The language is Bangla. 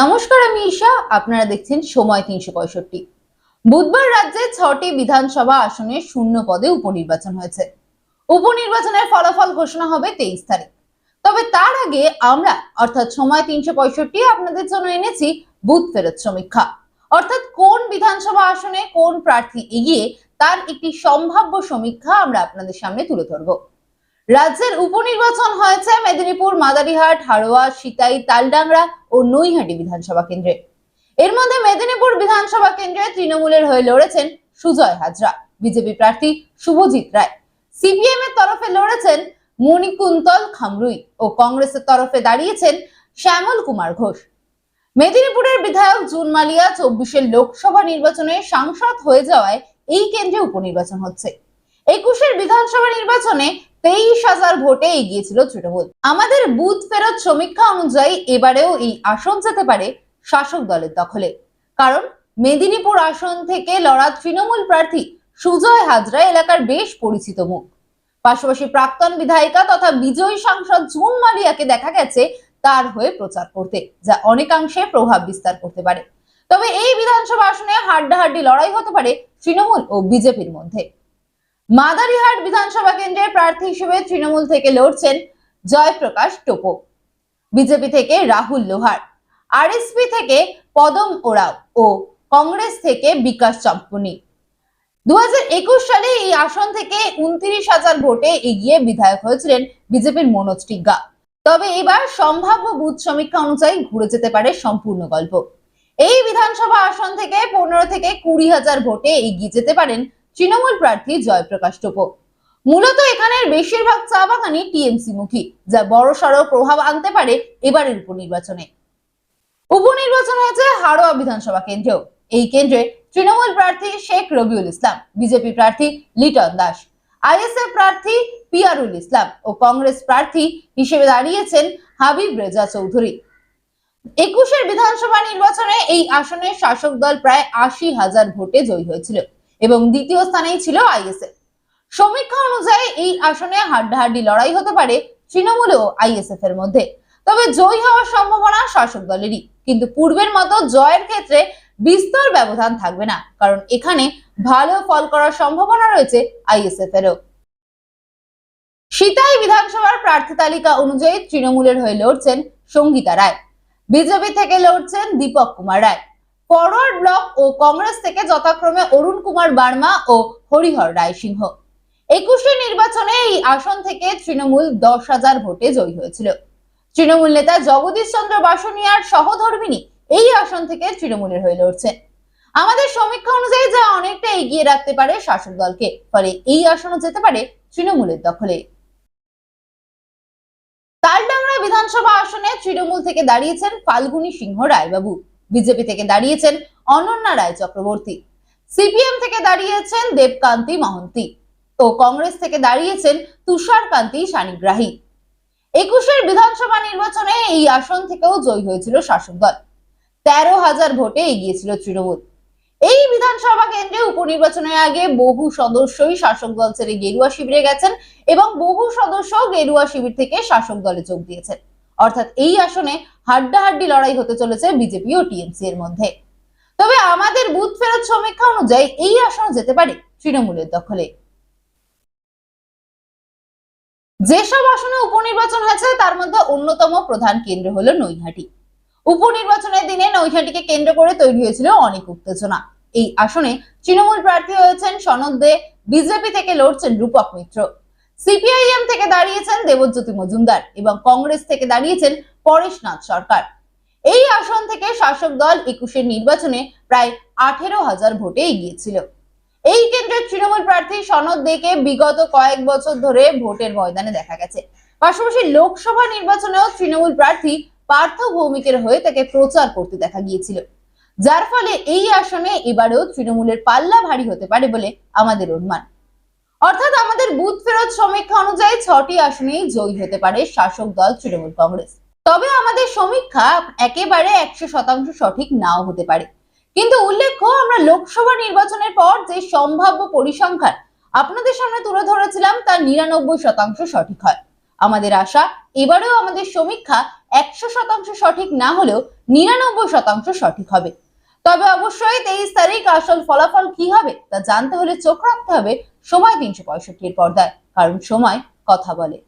নমস্কার, আমি ঈশা। আপনারা দেখছেন সময় তিনশো পঁয়ষট্টি। বুধবার রাজ্যে ছটি বিধানসভা আসনে শূন্য পদে উপনির্বাচন হয়েছে। উপনির্বাচনের ফলাফল ঘোষণা হবে তেইশ তারিখ। তবে তার আগে আমরা, অর্থাৎ সময় তিনশো পঁয়ষট্টি, আপনাদের জন্য এনেছি বুথ ফেরত সমীক্ষা। অর্থাৎ কোন বিধানসভা আসনে কোন প্রার্থী এগিয়ে তার একটি সম্ভাব্য সমীক্ষা আমরা আপনাদের সামনে তুলে ধরবো। রাজ্যের উপনির্বাচন হয়েছে মেদিনীপুর, মাদারিহাট হাড়োয়া সিতাই, তালডাংরা ও নৈহাটি বিধানসভা কেন্দ্রে। এর মধ্যে মেদিনীপুর বিধানসভা কেন্দ্রে তৃণমূলের হয়ে লড়েছেন সুজয় হাজরা, বিজেপি প্রার্থী শুভজিৎ রায়। সিপিএম এর তরফে লড়েছেন মণিকুন্তল খামরুই ও কংগ্রেসের তরফে দাঁড়িয়েছেন শ্যামল কুমার ঘোষ। মেদিনীপুরের বিধায়ক জুন মালিয়া চব্বিশের লোকসভা নির্বাচনে সাংসদ হয়ে যাওয়ায় এই কেন্দ্রে উপনির্বাচন হচ্ছে। একুশের বিধানসভা নির্বাচনে তেইশ হাজার ভোটে এগিয়েছিল তৃণমূল। আমাদের বুথ ফেরত সমীক্ষা অনুযায়ী এবারেও এই আসন যেতে পারে শাসক দলের দখলে। কারণ মেদিনীপুর আসন থেকে লড়া তৃণমূল প্রার্থী সুজয় হাজরা এলাকার বেশ পরিচিত মুখ। পাশাপাশি প্রাক্তন বিধায়িকা তথা বিজয়ী সাংসদ জুন মালিয়াকে দেখা গেছে তার হয়ে প্রচার করতে, যা অনেকাংশে প্রভাব বিস্তার করতে পারে। তবে এই বিধানসভা আসনে হাড্ডাহাড্ডি লড়াই হতে পারে তৃণমূল ও বিজেপির মধ্যে। মাদারিহাট বিধানসভা কেন্দ্রের প্রার্থী হিসেবে তৃণমূল থেকে লড়ছেন জয়প্রকাশ টোপো। বিজেপি থেকে রাহুল লোহার, আরএসপি থেকে পদম ওরাও ও কংগ্রেস থেকে বিকাশ চম্পনি। দু সালে এই আসন থেকে উনত্রিশ হাজার ভোটে এগিয়ে বিধায়ক হয়েছিলেন বিজেপির মনোজ টিগ্গা। তবে এবার সম্ভাব্য বুথ সমীক্ষা অনুযায়ী ঘুরে যেতে পারে সম্পূর্ণ গল্প। এই বিধানসভা আসন থেকে পনেরো থেকে কুড়ি হাজার ভোটে এগিয়ে যেতে পারেন তৃণমূল প্রার্থী জয়প্রকাশ টোপো। মূলত এখানের বেশিরভাগ চা বাগানই টিএমসি মুখী, যা বড় সড়ো প্রভাব আনতে পারে এবারের উপনির্বাচনে। উপনির্বাচন হয়েছে হাড়োয়া বিধানসভা কেন্দ্রেও। এই কেন্দ্রে তৃণমূল প্রার্থী শেখ রবিউল ইসলাম, বিজেপি প্রার্থী লিটন দাস, আইএসএফ প্রার্থী পিয়ারুল ইসলাম ও কংগ্রেস প্রার্থী হিসেবে দাঁড়িয়েছেন হাবিব রেজা চৌধুরী। একুশের বিধানসভা নির্বাচনে এই আসনের শাসক দল প্রায় আশি হাজার ভোটে জয়ী হয়েছিল। এবং দ্বিতীয় স্থানেই ছিল আইএসএফ। সমীক্ষা অনুযায়ী এই আসনে হাড্ডাহাড্ডি লড়াই হতে পারে তৃণমূল ও আইএসএফ এর মধ্যে। তবে জয়ী হওয়ার সম্ভাবনা শাসক দলেরই। কিন্তু পূর্বের মতো জয়ের ক্ষেত্রে বিস্তর ব্যবধান থাকবে না, কারণ এখানে ভালো ফল করার সম্ভাবনা রয়েছে আইএসএফ এরও। সিতাই বিধানসভার প্রার্থী তালিকা অনুযায়ী তৃণমূলের হয়ে লড়ছেন সঙ্গীতা রায়। বিজেপি থেকে লড়ছেন দীপক কুমার রায়। ফরওয়ার্ড ব্লক ও কংগ্রেস থেকে যথাক্রমে অরুণ কুমার বার্মা ও হরিহর রায় সিংহ একুশে নির্বাচনে এই আসন থেকে তৃণমূল দশ হাজার ভোটে জয়ী হয়েছিল। তৃণমূল নেতা জগদীশ চন্দ্র বাসনিয়ার সহধর্মিনী এই আসন থেকে তৃণমূলের হয়ে লড়ছেন আমাদের সমীক্ষা অনুযায়ী যা অনেকটা এগিয়ে রাখতে পারে শাসক দলকে, ফলে এই আসনও যেতে পারে তৃণমূলের দখলে। তালডাংরা বিধানসভা আসনে তৃণমূল থেকে দাঁড়িয়েছেন ফাল্গুনী সিংহ রায়বাবু। বিজেপি থেকে দাঁড়িয়েছেন অনন্যা রায় চক্রবর্তী। সিপিএম থেকে দাঁড়িয়েছেন দেবকান্তি মহন্তি। ও কংগ্রেস থেকে দাঁড়িয়েছেন তুষারকান্তি সানিগ্রাহী। একুশের বিধানসভা নির্বাচনে এই আসন থেকেও জয়ী হয়েছিল শাসক দল। তেরো হাজার ভোটে এগিয়েছিল তৃণমূল। এই বিধানসভা কেন্দ্রে উপনির্বাচনের আগে বহু সদস্যই শাসক দল ছেড়ে গেরুয়া শিবিরে গেছেন এবং বহু সদস্য গেরুয়া শিবির থেকে শাসক দলে যোগ দিয়েছেন। অর্থাৎ এই আসনে হাড্ডাহাড্ডি লড়াই হতে চলেছে বিজেপি ও টিএমসি এর মধ্যে। তবে আমাদের বুথ ফেরত সমীক্ষা অনুযায়ী এই আসন যেতে পারে তৃণমূলের দখলে। যেসব আসনে উপনির্বাচন হয়েছে, তার মধ্যে অন্যতম প্রধান কেন্দ্র হলো নৈহাটি। উপনির্বাচনের দিনে নৈহাটিকে কেন্দ্র করে তৈরি হয়েছিল অনেক উত্তেজনা। এই আসনে তৃণমূল প্রার্থী হয়েছেন সনদ দে, বিজেপি থেকে লড়ছেন রূপক মিত্র। সিপিআইএম থেকে দাঁড়িয়েছেন দেবজ্যোতি মজুমদার এবং কংগ্রেস থেকে দাঁড়িয়েছেন পরেশনাথ সরকার। এই আসন থেকে শাসক দল একুশের নির্বাচনে প্রায় আঠেরো হাজার ভোটে এগিয়েছিল। এই কেন্দ্রের তৃণমূল প্রার্থী সনদ দেকে বিগত কয়েক বছর ধরে ভোটের ময়দানে দেখা গেছে। পাশাপাশি লোকসভা নির্বাচনেও তৃণমূল প্রার্থী পার্থ ভৌমিকের হয়ে তাকে প্রচার করতে দেখা গিয়েছিল। যার ফলে এই আসনে এবারেও তৃণমূলের পাল্লা ভারী হতে পারে বলে আমাদের অনুমান। অর্থাৎ বুথ ফেরত সমীক্ষা অনুযায়ী ছটি আসনেই জয়ী হতে পারে শাসক দল তৃণমূল কংগ্রেস। তবে আমাদের সমীক্ষা একেবারে একশো শতাংশ সঠিক নাও হতে পারে। কিন্তু উল্লেখ্য, আমরা লোকসভা নির্বাচনের পর যে সম্ভাব্য পরিসংখ্যান আপনাদের সামনে তুলে ধরেছিলাম তার নিরানব্বই শতাংশ সঠিক হয়। আমাদের আশা, এবারেও আমাদের সমীক্ষা একশো শতাংশ সঠিক না হলেও নিরানব্বই শতাংশ সঠিক হবে। তবে অবশ্যই তেইশ তারিখ আসল ফলাফল কি হবে তা জানতে হলে চোখ রাখতে হবে সময় তিনশো পঁয়ষট্টির পর্দায়। কারণ সময় কথা বলে।